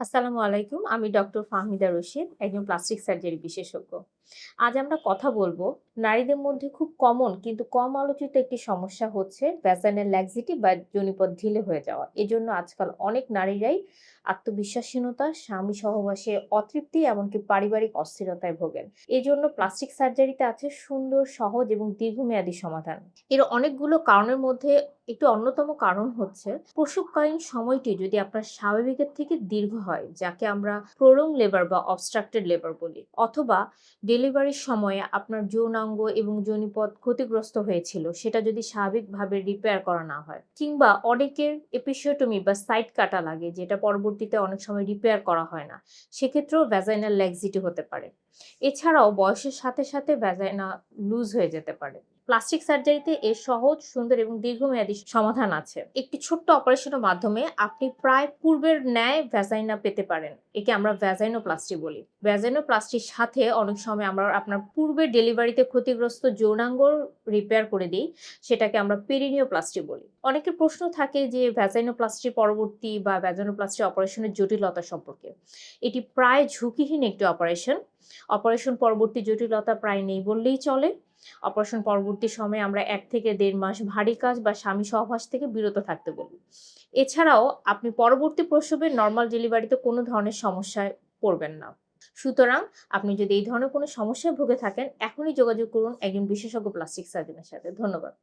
আসসালামু আলাইকুম আমি ডক্টর ফাহমিদা রশিদ একজন প্লাস্টিক সার্জারি বিশেষজ্ঞ। আজ আমরা কথা বলব নারীদের মধ্যে খুব কমন কিন্তু কম আলোচিত একটি সমস্যা হচ্ছে ভ্যাজাইনাল ল্যাক্সিটি বা জনিপথ ঢিলে হয়ে যাওয়া। এজন্য আজকাল অনেক নারীরাই আত্মবিশ্বাসহীনতা, স্বামী সহবাসে অতৃপ্তি এমনকি পারিবারিক অস্থিরতায় ভোগেন। এজন্য প্লাস্টিক সার্জারিতে আছে সুন্দর, সহজ এবং দীর্ঘমেয়াদী সমাধান। এর অনেকগুলো কারণের মধ্যে একটি অন্যতম কারণ হচ্ছে প্রসবকালীন সময়টি যদি আপনার স্বাভাবিকের থেকে দীর্ঘ হয়, যাকে আমরা প্রলং লেবার বা অবস্ট্রাক্টেড লেবার বলি, অথবা ডেলিভারির সময়ে আপনার যৌনাঙ্গ এবং যৌনিপথ ক্ষতিগ্রস্ত হয়েছিল, সেটা যদি স্বাভাবিকভাবে রিপেয়ার করা না হয়। কিংবা অনেকের এপিসিওটমি বা সাইড কাটা লাগে, যেটা পরবর্তীতে অনেক সময় রিপেয়ার করা হয় না, সেক্ষেত্রেও ভ্যাজাইনাল ল্যাক্সিটি হতে পারে। এছাড়াও বয়সের সাথে সাথে ভ্যাজাইনা লুজ হয়ে যেতে পারে। প্লাস্টিক সার্জারিতে এর সহজ, সুন্দর এবং দীর্ঘমেয়াদী সমাধান আছে। একটি ছোট্ট অপারেশনের মাধ্যমে আপনি প্রায় পূর্বের ন্যায় ভ্যাজাইনা পেতে পারেন। একে আমরা ভ্যাজাইনোপ্লাস্টি বলি। ভ্যাজাইনোপ্লাস্টির সাথে অনেক সময় আমরা আপনার পূর্বের ডেলিভারিতে ক্ষতিগ্রস্ত যৌনাঙ্গ রিপেয়ার করে দিই, সেটাকে আমরা পেরিনিওপ্লাস্টি বলি। অনেকের প্রশ্ন থাকে যে ভ্যাজাইনোপ্লাস্টি পরবর্তী বা ভ্যাজাইনোপ্লাস্টি অপারেশনের জটিলতা সম্পর্কে। এটি প্রায় ঝুঁকিহীন একটি অপারেশন। অপারেশন পরবর্তী জটিলতা প্রায় নেই বললেই চলে। অপারেশন পরবর্তী সময়ে আমরা এক থেকে দেড় মাস ভারী কাজ বা স্বামী সহবাস থেকে বিরত থাকতে বলি। এছাড়াও আপনি পরবর্তী প্রসবে নর্মাল ডেলিভারিতে কোনো ধরনের সমস্যায় পড়বেন না। সুতরাং আপনি যদি এই ধরনের কোনো সমস্যায় ভুগে থাকেন, এখনই যোগাযোগ করুন একজন বিশেষজ্ঞ প্লাস্টিক সার্জনের সাথে। ধন্যবাদ।